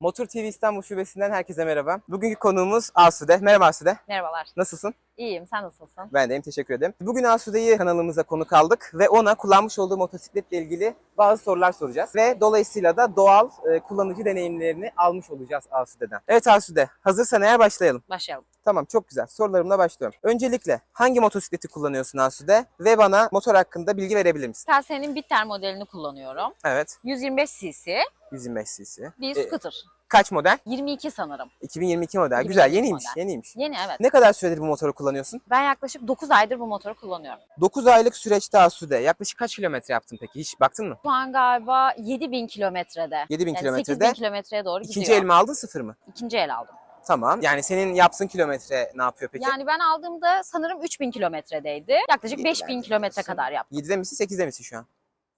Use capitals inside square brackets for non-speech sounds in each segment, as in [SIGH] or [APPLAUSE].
Motor TV İstanbul Şubesi'nden herkese merhaba. Bugünkü konuğumuz Asude. Merhaba Asude. Merhabalar. Nasılsın? İyiyim. Sen nasılsın? Ben deyim, teşekkür ederim. Bugün Asude'yi kanalımıza konuk aldık ve ona kullanmış olduğu motosikletle ilgili bazı sorular soracağız. Ve dolayısıyla da doğal e, kullanıcı deneyimlerini almış olacağız Asude'den. Evet Asude, hazırsan eğer başlayalım. Başlayalım. Tamam çok güzel. Sorularımla başlıyorum. Öncelikle hangi motosikleti kullanıyorsun Asude? Ve bana motor hakkında bilgi verebilir misin? Telsen'in Bitter modelini kullanıyorum. Evet. 125 cc 125 cc. bir E, scooter. kaç model? 22 sanırım. 2022 model. 2022 Güzel, yeniymiş, model. yeniymiş. Yeni evet. Ne kadar süredir bu motoru kullanıyorsun? Ben yaklaşık 9 aydır bu motoru kullanıyorum. 9 aylık süreçte Asude. Yaklaşık kaç kilometre yaptın peki? Hiç baktın mı? Şu an galiba 7000 kilometrede. 7000 Yani kilometrede. 8000 kilometreye doğru İkinci gidiyor. el mi aldın sıfır mı? İkinci el aldım. Tamam. Yani senin yaptığın kilometre ne yapıyor peki? Yani ben aldığımda sanırım 3000 kilometredeydi. Yaklaşık Yedi 5000 bence kilometre kadar yaptım. 7'de misin 8'de misin şu an?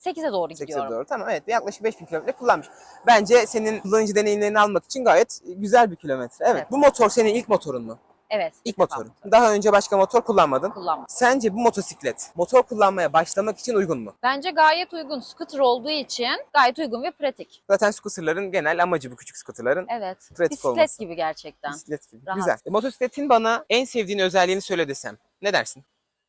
8'e doğru 8'e gidiyorum. doğru. Tamam evet yaklaşık 5000 kilometre kullanmış. Bence senin kullanıcı deneyimlerini almak için gayet güzel bir kilometre. Evet. Evet. Bu motor senin ilk motorun mu? Evet. İlk motorun. Daha önce başka motor kullanmadın. Kullanmadım. Sence bu motosiklet motor kullanmaya başlamak için uygun mu? Bence gayet uygun. Scooter olduğu için gayet uygun ve pratik. Zaten scooterların genel amacı bu küçük scooterların Evet. pratik Bisiklet olması. gibi gerçekten. Bisiklet gibi. Rahat. Güzel. E, motosikletin bana en sevdiğin özelliğini söyle desem. Ne dersin?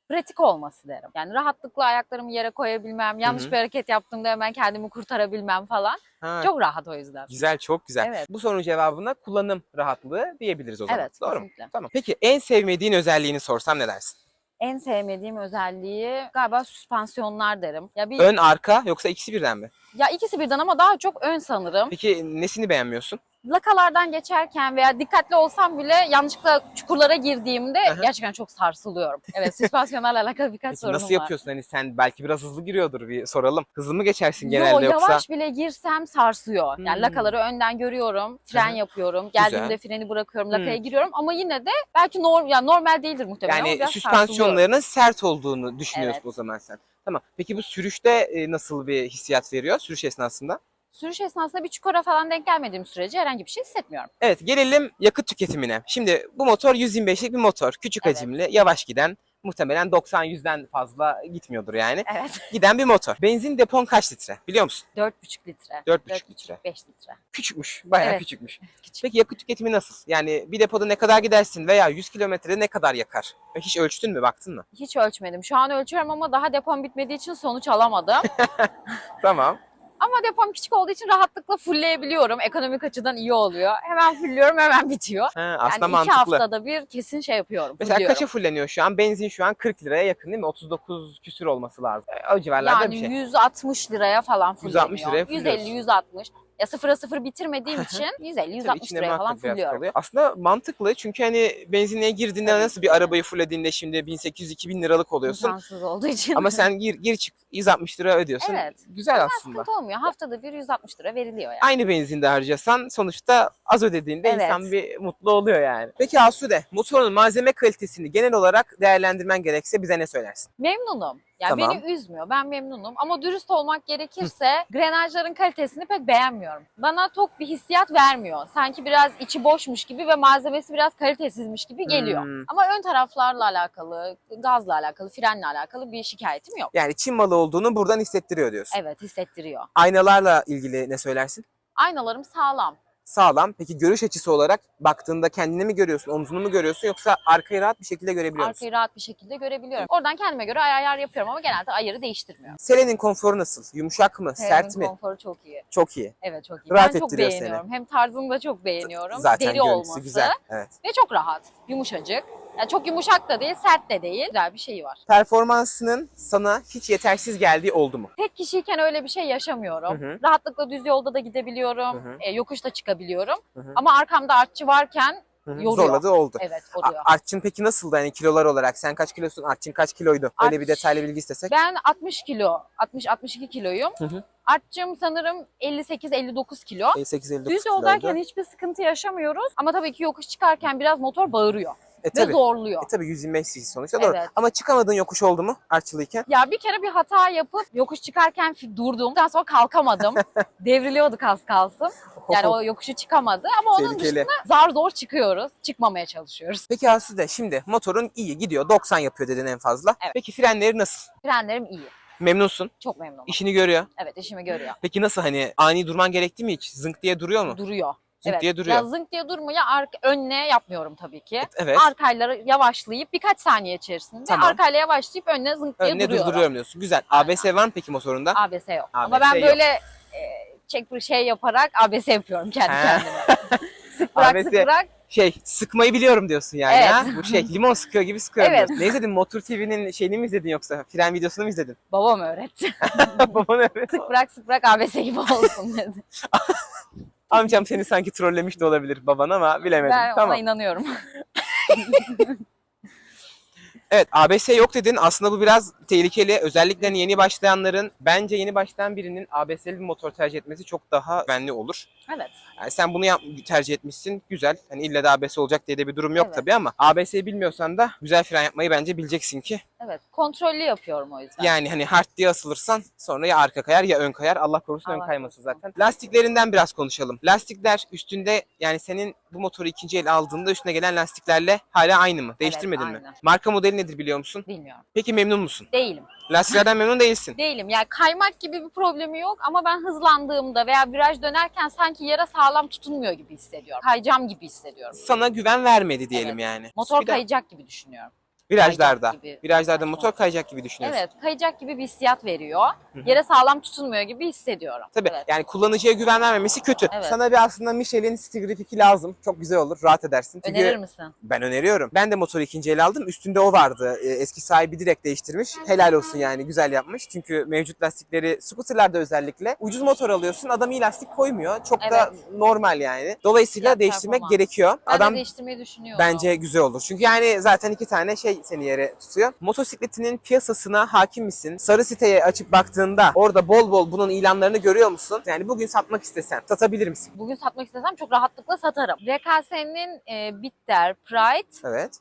pratik olması derim. Yani rahatlıkla ayaklarımı yere koyabilmem, yanlış Hı hı. bir hareket yaptığımda hemen kendimi kurtarabilmem falan. Ha, Çok rahat o yüzden. Güzel, çok güzel. Evet. Bu sorunun cevabına kullanım rahatlığı diyebiliriz o zaman. Evet, Doğru mu? kesinlikle. Tamam. Peki en sevmediğin özelliğini sorsam ne dersin? En sevmediğim özelliği galiba süspansiyonlar derim. Ya bir Ön, arka yoksa ikisi birden mi? ya ikisi birden ama daha çok ön sanırım. Peki nesini beğenmiyorsun? Lakalardan geçerken veya dikkatli olsam bile yanlışlıkla çukurlara girdiğimde Aha. gerçekten çok sarsılıyorum. Evet, süspansiyonlarla alakalı birkaç Peki sorunum nasıl var. yapıyorsun? Hani sen belki biraz hızlı giriyordur bir soralım. Hızlı mı geçersin Yo, genelde yavaş yoksa? bile girsem sarsıyor. Yani Hmm. lakaları önden görüyorum, fren yapıyorum, geldiğimde freni bırakıyorum, lakaya Hmm. giriyorum ama yine de belki norm, yani normal değildir muhtemelen ama Yani süspansiyonlarının sert olduğunu düşünüyorsun Evet. o zaman sen. Tamam. Peki bu sürüşte e, nasıl bir hissiyat veriyor sürüş esnasında? Sürüş esnasında bir çukura falan denk gelmediğim sürece herhangi bir şey hissetmiyorum. Evet gelelim yakıt tüketimine. Şimdi bu motor 125'lik bir motor. Küçük Evet. hacimli, yavaş giden. Muhtemelen 90-100'den fazla gitmiyordur yani. Evet. [LAUGHS] Giden bir motor. Benzin depon kaç litre biliyor musun? 4,5 litre. 4,5 litre. 5 litre. Küçükmüş. Bayağı Evet. küçükmüş. [LAUGHS] Küçük. Peki yakıt tüketimi nasıl? Yani bir depoda ne kadar gidersin veya 100 kilometrede ne kadar yakar? Hiç ölçtün mü baktın mı? Hiç ölçmedim. Şu an ölçüyorum ama daha depom bitmediği için sonuç alamadım. [LAUGHS] Tamam. Ama depom küçük olduğu için rahatlıkla fullleyebiliyorum. Ekonomik açıdan iyi oluyor. Hemen fullliyorum hemen bitiyor. He, aslında yani mantıklı. iki haftada bir kesin şey yapıyorum. Mesela fulliyorum. kaça fulleniyor şu an? Benzin şu an 40 liraya yakın değil mi? 39 küsür olması lazım. Ee, o civarlarda yani bir şey. Yani 160 liraya falan fulleniyor. 160 liraya 150-160. Ya sıfıra sıfır bitirmediğim için 150 Tabii 160 içinde liraya falan fulluyorum. Aslında mantıklı çünkü hani benzinliğe girdiğinde Tabii nasıl bir arabayı fullediğinde şimdi 1800-2000 liralık oluyorsun. İmkansız olduğu için. Ama sen [LAUGHS] gir gir çık 160 lira ödüyorsun. Evet. Güzel Ama aslında. sıkıntı olmuyor. Haftada bir 160 lira veriliyor yani. Aynı benzinde harcasan sonuçta az ödediğinde Evet. insan bir mutlu oluyor yani. Peki Asude, motorun malzeme kalitesini genel olarak değerlendirmen gerekse bize ne söylersin? Memnunum. Yani Tamam. beni üzmüyor. Ben memnunum. Ama dürüst olmak gerekirse grenajların kalitesini pek beğenmiyorum. Bana tok bir hissiyat vermiyor. Sanki biraz içi boşmuş gibi ve malzemesi biraz kalitesizmiş gibi geliyor. Hmm. Ama ön taraflarla alakalı, gazla alakalı, frenle alakalı bir şikayetim yok. Yani Çin malı olduğunu buradan hissettiriyor diyorsun. Evet hissettiriyor. Aynalarla ilgili ne söylersin? Aynalarım sağlam. Sağlam. Peki görüş açısı olarak baktığında kendini mi görüyorsun, omzunu mu görüyorsun yoksa arkayı rahat bir şekilde görebiliyor musun? Arkayı rahat bir şekilde görebiliyorum. Oradan kendime göre ayar yapıyorum ama genelde ayarı değiştirmiyorum. Selenin konforu nasıl? Yumuşak mı? sert Selenin mi? konforu çok iyi. Çok iyi. Evet çok iyi. Rahat ben çok ettiriyor seni. beğeniyorum. Hem tarzını da çok beğeniyorum. Zaten Deri görüntüsü olması. güzel. Evet. Ve çok rahat. Yumuşacık. Yani çok yumuşak da değil, sert de değil. Güzel bir şeyi var. Performansının sana hiç yetersiz geldiği oldu mu? Tek kişiyken öyle bir şey yaşamıyorum. Hı hı. Rahatlıkla düz yolda da gidebiliyorum. Hı hı. E, yokuşta çıkabiliyorum. Hı hı. Ama arkamda artçı varken Hı hı. yoruyor. Zorladığı oldu. evet oluyor. Artçın peki nasıldı hani kilolar olarak? Sen kaç kilosun? Artçın kaç kiloydu? Öyle bir Artç- detaylı bilgi istesek. Ben 60 kilo, 60-62 kiloyum. Hı hı. Artçım sanırım 58-59 kilo. 58-59 Düz kiloydu. yoldayken hiçbir sıkıntı yaşamıyoruz. Ama tabii ki yokuş çıkarken biraz motor bağırıyor. E Ve tabii. zorluyor. E tabii 125 cc sonuçta doğru. Evet. Ama çıkamadığın yokuş oldu mu artçılıyken? Ya bir kere bir hata yapıp yokuş çıkarken durdum. Daha sonra kalkamadım. [LAUGHS] Devriliyorduk az kalsın. Yani o yokuşu çıkamadı ama onun Tehlikeli. dışında zar zor çıkıyoruz. Çıkmamaya çalışıyoruz. Peki Asude şimdi motorun iyi gidiyor 90 yapıyor dedin en fazla. Evet. Peki frenleri nasıl? Frenlerim iyi. Memnunsun. Çok memnunum. İşini görüyor. Evet işimi görüyor. Peki nasıl hani ani durman gerekti mi hiç? Zınk diye duruyor mu? Duruyor. Zınk evet. diye duruyor. Ya zınk diye durmuyor. Arka, önüne yapmıyorum tabii ki. Evet. Arkayla yavaşlayıp birkaç saniye içerisinde Tamam. arkayla yavaşlayıp önüne zınk diye Önüne duruyorum. durduruyorum diyorsun. Güzel. ABS var mı peki motorunda? ABS yok. Ama ABS ben yok. böyle e, çek bir şey yaparak ABS yapıyorum kendi He. kendime. [LAUGHS] sık bırak ABS sık bırak. Şey sıkmayı biliyorum diyorsun yani Evet. ha? Bu şey limon sıkıyor gibi sıkıyorum Evet. diyorsun. Ne izledin? Motor TV'nin şeyini mi izledin yoksa? Fren videosunu mu izledin? Babam öğretti. [LAUGHS] Baban öyle. sık bırak sık bırak ABS gibi olsun dedi. [LAUGHS] Amcam seni sanki trollemiş de olabilir baban ama bilemedim. ben tamam. ona inanıyorum. [LAUGHS] Evet ABS yok dedin. Aslında bu biraz tehlikeli. Özellikle hani yeni başlayanların bence yeni başlayan birinin ABS'li bir motor tercih etmesi çok daha güvenli olur. evet. Yani sen bunu yap, tercih etmişsin. Güzel. Hani illa da ABS olacak diye de bir durum yok Evet. tabii ama ABS'yi bilmiyorsan da güzel fren yapmayı bence bileceksin ki. Evet. Kontrollü yapıyorum o yüzden. Yani hani hard diye asılırsan sonra ya arka kayar ya ön kayar. Allah korusun ön Allah kayması korusun. zaten. Lastiklerinden biraz konuşalım. Lastikler üstünde yani senin bu motoru ikinci el aldığında üstüne gelen lastiklerle hala aynı mı? Değiştirmedin mi? aynı. Marka modeli nedir biliyor musun? Bilmiyorum. Peki memnun musun? Değilim. Lastiklerden memnun değilsin. [LAUGHS] Değilim. Yani kaymak gibi bir problemi yok ama ben hızlandığımda veya viraj dönerken sanki yere sağlam tutunmuyor gibi hissediyorum. Kayacağım gibi hissediyorum. Sana güven vermedi diyelim Evet. yani. Motor Bir kayacak gibi düşünüyorum. Virajlarda. kayacak gibi. Virajlarda motor kayacak gibi düşünüyorsun. Evet, kayacak gibi bir hissiyat veriyor. Hı. Yere sağlam tutunmuyor gibi hissediyorum. Tabii Evet. yani kullanıcıya güven vermemesi kötü. Evet. Sana bir aslında Michelin Stigrip 2 lazım. Çok güzel olur. Rahat edersin. Çünkü Önerir misin? ben öneriyorum. Ben de motoru ikinci el aldım. Üstünde o vardı. Ee, Eski sahibi direkt değiştirmiş. Helal olsun yani güzel yapmış. Çünkü mevcut lastikleri scooterlarda özellikle ucuz motor alıyorsun. Adam iyi lastik koymuyor. Çok da Evet. normal yani. Dolayısıyla Fiyat değiştirmek performans. gerekiyor. Ben Adam de değiştirmeyi düşünüyorum. Bence güzel olur. Çünkü yani zaten iki tane şey seni yere tutuyor. Motosikletinin piyasasına hakim misin? Sarı siteye açıp baktığında orada bol bol bunun ilanlarını görüyor musun? Yani bugün satmak istesen satabilir misin? Bugün satmak istesem çok rahatlıkla satarım. RKS'nin e, Bitter, Pride, Evet.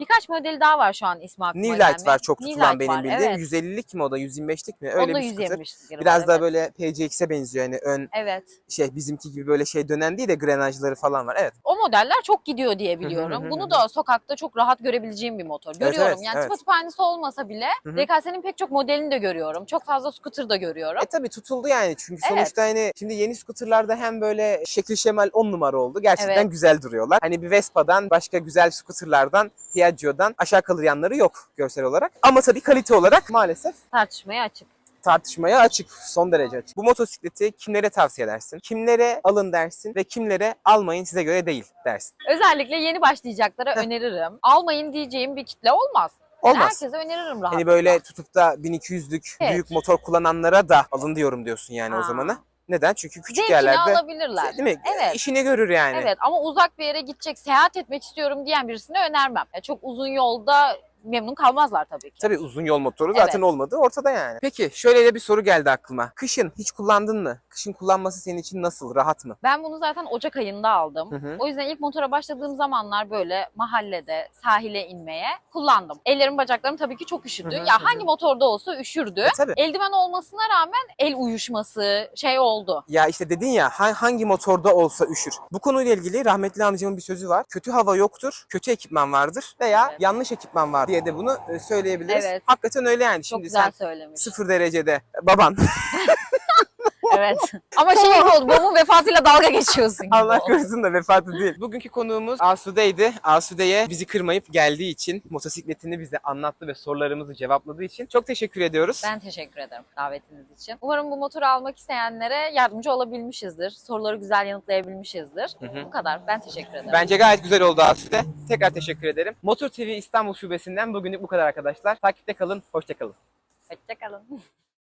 birkaç modeli daha var şu an ismi aklıma New Light gelmiyor. var çok New tutulan Light benim var, bildiğim. Evet. 150'lik mi o da 125'lik mi? Öyle Onda bir scooter. 170 lira Biraz daha evet. böyle PCX'e benziyor. Yani ön Evet. şey bizimki gibi böyle şey dönen değil de grenajları falan var. Evet. O modeller çok gidiyor diye biliyorum. [LAUGHS] Bunu da sokakta çok rahat görebileceğim bir motor. Görüyorum evet, yani evet. tıpatıp aynısı olmasa bile. RKS'nin pek çok modelini de görüyorum. Çok fazla scooter da görüyorum. E tabi tutuldu yani çünkü Evet. sonuçta hani şimdi yeni scooterlarda hem böyle şekil şemal 10 numara oldu. Gerçekten Evet. güzel duruyorlar. Hani bir Vespa'dan başka güzel scooterlardan Piaggio'dan aşağı kalır yanları yok görsel olarak. Ama tabii kalite olarak maalesef Tartışmaya açık. Tartışmaya açık. Son derece açık. Bu motosikleti kimlere tavsiye edersin? Kimlere alın dersin ve kimlere almayın size göre değil dersin. Özellikle yeni başlayacaklara öneririm. Almayın diyeceğim bir kitle olmaz. Olmaz. Herkese öneririm rahatlıkla. Hani böyle tutup da 1200'lük Evet. büyük motor kullananlara da alın diyorum diyorsun yani o Ha. zamana. Neden? Çünkü küçük Zevkini yerlerde alabilirler. değil mi? Evet. İşini görür yani. Evet ama uzak bir yere gidecek, seyahat etmek istiyorum diyen birisine önermem. Ya çok uzun yolda memnun kalmazlar tabii ki. Tabii uzun yol motoru zaten Evet. olmadı ortada yani. Peki şöyle de bir soru geldi aklıma. Kışın hiç kullandın mı? Kışın kullanması senin için nasıl? Rahat mı? Ben bunu zaten Ocak ayında aldım. Hı hı. O yüzden ilk motora başladığım zamanlar böyle mahallede sahile inmeye kullandım. Ellerim bacaklarım tabii ki çok üşüdü. Hı hı, ya hı hangi motorda olsa üşürdü. E, tabii. Eldiven olmasına rağmen el uyuşması şey oldu. Ya işte dedin ya ha- hangi motorda olsa üşür. Bu konuyla ilgili rahmetli amcamın bir sözü var. Kötü hava yoktur, kötü ekipman vardır veya Evet. yanlış ekipman var diye de bunu e, söyleyebiliriz. Evet. Hakikaten öyle yani. Çok Şimdi güzel sen söylemiş. sıfır derecede baban [LAUGHS] Evet. Ama şey oldu. Babamın vefatıyla dalga geçiyorsun gibi Allah oldu. korusun da vefatı değil. Bugünkü konuğumuz Asude'ydi. Asude'ye bizi kırmayıp geldiği için, motosikletini bize anlattı ve sorularımızı cevapladığı için çok teşekkür ediyoruz. Ben teşekkür ederim davetiniz için. Umarım bu motoru almak isteyenlere yardımcı olabilmişizdir. Soruları güzel yanıtlayabilmişizdir. Hı. Bu kadar. Ben teşekkür ederim. Bence gayet güzel oldu Asude. Tekrar teşekkür ederim. Motor TV İstanbul Şubesi'nden bugünlük bu kadar arkadaşlar. Takipte kalın, hoşça kalın. Hoşçakalın.